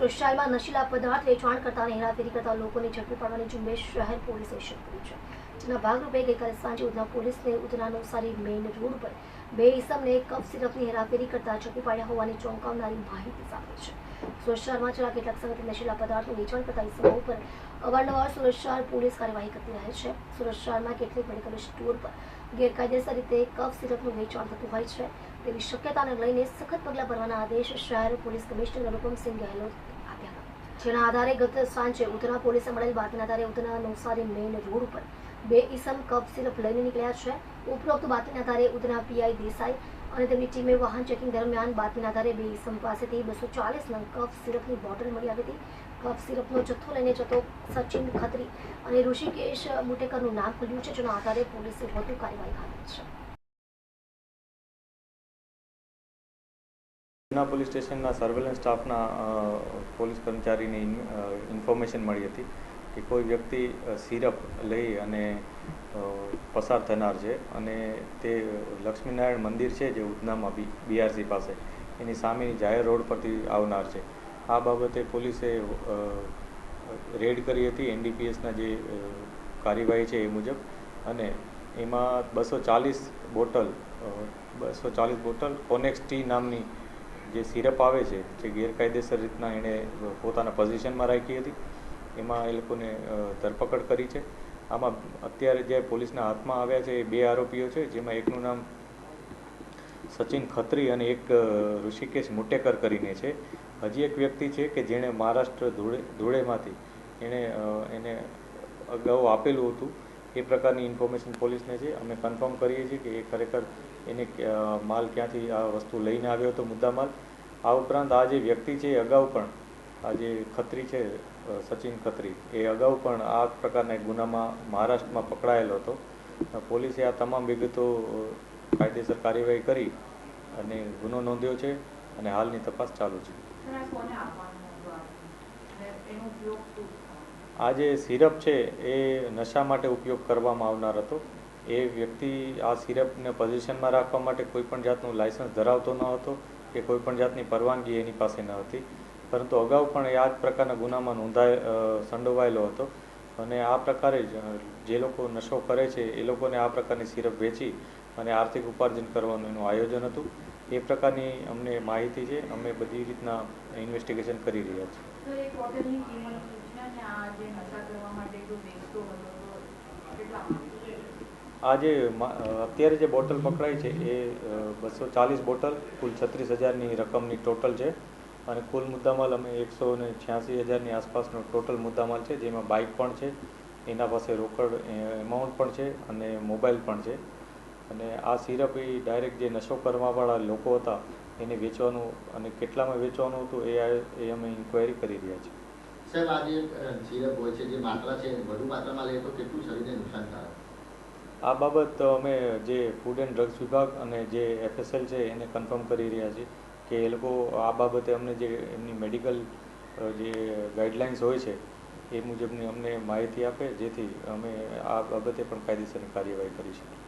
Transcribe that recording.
સુરક્ષામાં નશીલા પદાર્થ વેચાણ કરતા અને હેરાફેરી કરતા લોકોને ઝડપી પાડવાની ઝુંબેશ શહેર પોલીસે શરૂ કરી છે. જેના ભાગરૂપે ગઈકાલે સાંજે ઉધના પોલીસને ઉધના નવસારી મેઇન રોડ પર બે ઇસમને કફ સિરપની હેરાફેરી કરતા ઝડપી પાડ્યા હોવાની ચોંકાવનારી માહિતી સામે છે. સુરત શહેરમાં છેલ્લા કેટલાક સમયથી નશીલા પદાર્થનું વેચાણ કરતા ઇસમો ઉપર અવારનવાર સુરત શહેર પોલીસ કાર્યવાહી કરતી રહે છે. સુરત શહેરમાં કેટલીક મેડિકલ સ્ટોર પર ગેરકાયદેસર રીતે કફ સિરપનું વેચાણ થતું હોય છે. તેવી શક્યતાને લઈને સખત પગલાં ભરવાના આદેશ શહેર પોલીસ કમિશનર અનુપમસિંહ ગેહલોત આપ્યા હતા. જેના આધારે ગત સાંજે ઉધના પોલીસે મળેલ બાતમીના આધારે ઉધના નવસારી મેઇન રોડ ઉપર બે ઈસમ કફ સિરપ લઈને નીકળ્યા છે. ઉપરોક્ત બાતમીના આધારે ઉધના પીઆઈ દેસાઈ અને તેમની ટીમે વાહન ચેકિંગ દરમિયાન બાતમીના આધારે બે ઈસમ પાસેથી બસો ચાલીસ નંગ કફ સિરપની બોટલ મળી આવી હતી. કફ સિરપનો જથ્થો લઈને જતો સચિન ખત્રી અને ઋષિકેશ મુટેકરનું નામ ખુલ્યું છે, જેના આધારે પોલીસે વધુ કાર્યવાહી હાથ છે. ઉધના પોલીસ સ્ટેશનના સર્વેલન્સ સ્ટાફના પોલીસ કર્મચારીને ઇન્ફોર્મેશન મળી હતી. કે કોઈ વ્યક્તિ સિરપ લઈ અને પસાર થનાર છે અને તે લક્ષ્મીનારાયણ મંદિર છે જે ઉધનામાં બી બીઆરસી પાસે, એની સામેની જાહેર રોડ પરથી આવનાર છે. આ બાબતે પોલીસે રેડ કરી હતી એનડીપીએસના જે કાર્યવાહી છે એ મુજબ અને એમાં બસો ચાલીસ બોટલ બસો ચાલીસ બોટલ કોનેક્સ ટી નામની જે સિરપ આવે છે, જે ગેરકાયદેસર રીતના એણે પોતાના પોઝિશનમાં રાખી હતી. એમાં એ લોકોને ધરપકડ કરી છે. આમાં અત્યારે જે પોલીસના હાથમાં આવ્યા છે એ બે આરોપીઓ છે, જેમાં એકનું નામ સચિન ખત્રી અને એક ઋષિકેશ મુટેકર કરીને છે. હજી એક વ્યક્તિ છે કે જેણે મહારાષ્ટ્ર ધૂળે, ધૂળેમાંથી એણે એને અગાઉ આપેલું હતું. એ પ્રકારની ઇન્ફોર્મેશન પોલીસને છે. અમે કન્ફર્મ કરીએ છીએ કે એ ખરેખર એને માલ ક્યાંથી આ વસ્તુ લઈને આવ્યો હતો મુદ્દા માલ આ ઉપરાંત આ જે વ્યક્તિ છે એ અગાઉ પણ આ જે ખત્રી છે સચિન ખત્રી એ અગાઉ પણ આ પ્રકારના ગુનામાં મહારાષ્ટ્રમાં પકડાયેલો હતો. પોલીસે આ તમામ વિગતો કાયદેસર કાર્યવાહી કરી અને ગુનો નોંધ્યો છે અને હાલની તપાસ ચાલુ છે. આ જે સિરપ છે એ નશા માટે ઉપયોગ કરવામાં આવનાર હતો. એ વ્યક્તિ આ સિરપને પોઝિશનમાં રાખવા માટે કોઈ પણ જાતનું લાયસન્સ ધરાવતો ન હતો કે કોઈ પણ જાતની પરવાનગી એની પાસે ન હતી. પરંતુ અગાઉ પણ એ આ જ પ્રકારના ગુનામાં નોંધાય સંડોવાયેલો હતો અને આ પ્રકારે જ જે લોકો નશો કરે છે એ લોકોને આ પ્રકારની સિરપ વેચી અને આર્થિક ઉપાર્જન કરવાનું એનું આયોજન હતું. એ પ્રકારની અમને માહિતી છે. અમે બધી રીતના ઇન્વેસ્ટિગેશન કરી રહ્યા છીએ. સર એક બોટલની કિંમત શું છે અને આ જે નશા કરવા માટે જો વેચતો હતો તો કેટલામાં આ જે મા- અ, અત્યારે જે બોટલ પકડાઈ છે એ બસો ચાલીસ બોટલ કુલ છત્રીસ હજારની રકમની ટોટલ છે. અને કુલ મુદ્દામાલ અમે એકસો ને છ્યાસી હજારની આસપાસનો ટોટલ મુદ્દામાલ છે જેમાં બાઇક પણ છે એના પાસે રોકડ એમાઉન્ટ પણ છે અને મોબાઈલ પણ છે. અને આ સિરપ એ ડાયરેક્ટ જે નશો કરવાવાળા લોકો હતા એને વેચવાનું અને કેટલામાં વેચવાનું હતું એ એ અમે ઇન્ક્વાયરી કરી રહ્યા છીએ. સાહેબ આ જે સિરપ હોય છે જે માત્રા છે વધુ માત્રામાં લે તો કેટલું શરીરને નુકસાનકારક આ બાબત અમે જે ફૂડ એન્ડ ડ્રગ્સ વિભાગ અને જે એફએસએલ છે એને કન્ફર્મ કરી રહ્યા છીએ. કે એ લોકો આ બાબતે અમને જે એમની મેડિકલ જે ગાઈડલાઇન્સ હોય છે, એ મુજબની અમને માહિતી આપે, જેથી અમે આ બાબતે પણ કાયદેસરની કાર્યવાહી કરી શકીએ.